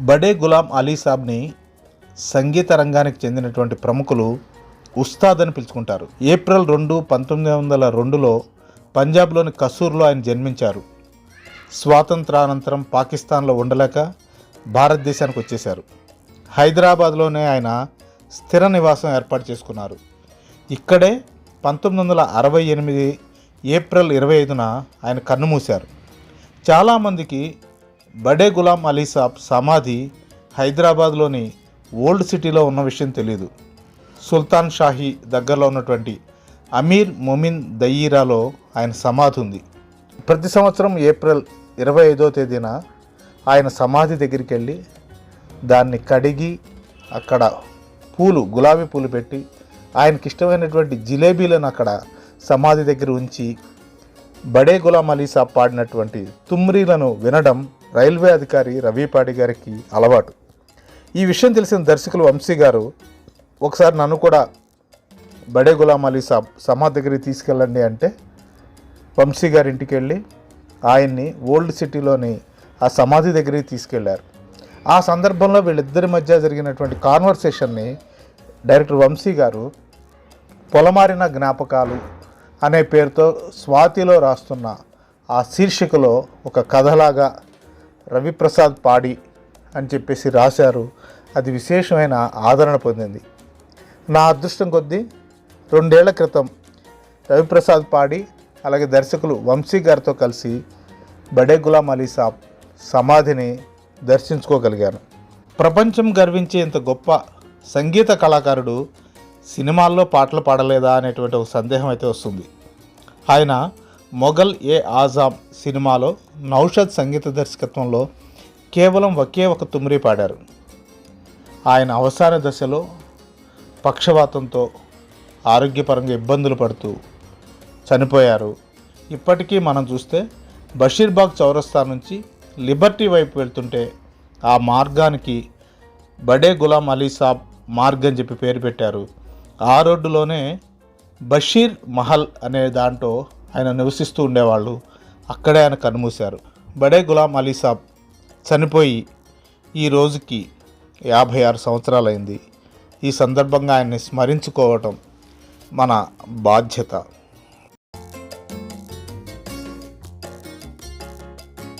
బడే గులాం అలీ సాబ్ని సంగీత రంగానికి చెందినటువంటి ప్రముఖులు ఉస్తాద్ అని పిలుచుకుంటారు. ఏప్రిల్ రెండు పంతొమ్మిది వందల రెండులో పంజాబ్లోని కసూర్లో ఆయన జన్మించారు. స్వాతంత్రానంతరం పాకిస్తాన్లో ఉండలేక భారతదేశానికి వచ్చేశారు. హైదరాబాద్లోనే ఆయన స్థిర నివాసం ఏర్పాటు చేసుకున్నారు. ఇక్కడే పంతొమ్మిది వందల అరవై ఎనిమిది ఏప్రిల్ ఇరవై ఐదున ఆయన కన్నుమూశారు చాలామందికి బడే గులాం అలీ సాబ్ సమాధి హైదరాబాద్లోని ఓల్డ్ సిటీలో ఉన్న విషయం తెలియదు సుల్తాన్ షాహీ దగ్గరలో ఉన్నటువంటి అమీర్ మొమిన్ దయీరాలో ఆయన సమాధి ఉంది. ప్రతి సంవత్సరం ఏప్రిల్ ఇరవై ఐదో తేదీన ఆయన సమాధి దగ్గరికి వెళ్ళి దాన్ని కడిగి అక్కడ పూలు గులాబీ పూలు పెట్టి ఆయనకి ఇష్టమైనటువంటి జిలేబీలను అక్కడ సమాధి దగ్గర ఉంచి బడే గులాం అలీ సాబ్ పాడినటువంటి తుమ్రీలను వినడం రైల్వే అధికారి రవిపాడి గారికి అలవాటు. ఈ విషయం తెలిసిన దర్శకులు వంశీ గారు ఒకసారి నన్ను కూడా బడే గులాం అలీ సాబ్ సమాధి దగ్గరికి తీసుకెళ్ళండి అంటే వంశీ గారి ఇంటికి వెళ్ళి ఆయన్ని ఓల్డ్ సిటీలోని ఆ సమాధి దగ్గరికి తీసుకెళ్ళారు. ఆ సందర్భంలో వీళ్ళిద్దరి మధ్య జరిగినటువంటి కాన్వర్సేషన్ని డైరెక్టర్ వంశీ గారు పొలమారిన జ్ఞాపకాలు అనే పేరుతో స్వాతిలో రాస్తున్న ఆ శీర్షికలో ఒక కథలాగా రవిప్రసాద్ పాడి అని చెప్పేసి రాశారు. అది విశేషమైన ఆదరణ పొందింది. నా అదృష్టం కొద్దీ రెండేళ్ళ క్రితం రవిప్రసాద్ పాడి అలాగే దర్శకులు వంశీ గారితో కలిసి బడే గులాం అలీ సాబ్ సమాధిని దర్శించుకోగలిగాను ప్రపంచం గర్వించే ఇంత గొప్ప సంగీత కళాకారుడు సినిమాల్లో పాటలు పాడలేదా అనేటువంటి ఒక సందేహం అయితే వస్తుంది. ఆయన మొఘల్ ఏ ఆజాం సినిమాలో నౌషద్ సంగీత దర్శకత్వంలో కేవలం ఒకే ఒక తుమ్రి పాడారు. ఆయన అవసాన దశలో పక్షవాతంతో ఆరోగ్యపరంగా ఇబ్బందులు పడుతూ చనిపోయారు. ఇప్పటికీ మనం చూస్తే బషీర్బాగ్ చౌరస్తా నుంచి లిబర్టీ వైపు వెళ్తుంటే ఆ మార్గానికి బడే గులాం అలీ సాబ్ మార్గ్ అని చెప్పి పేరు పెట్టారు. ఆ రోడ్డులోనే బషీర్ మహల్ అనే దాంట్లో ఆయన నివసిస్తూ ఉండేవాళ్ళు. అక్కడే ఆయన కన్నుమూశారు. బడే గులాం అలీ సాబ్ చనిపోయి ఈ రోజుకి యాభై ఆరు సంవత్సరాలైంది. ఈ సందర్భంగా ఆయన్ని స్మరించుకోవటం మన బాధ్యత.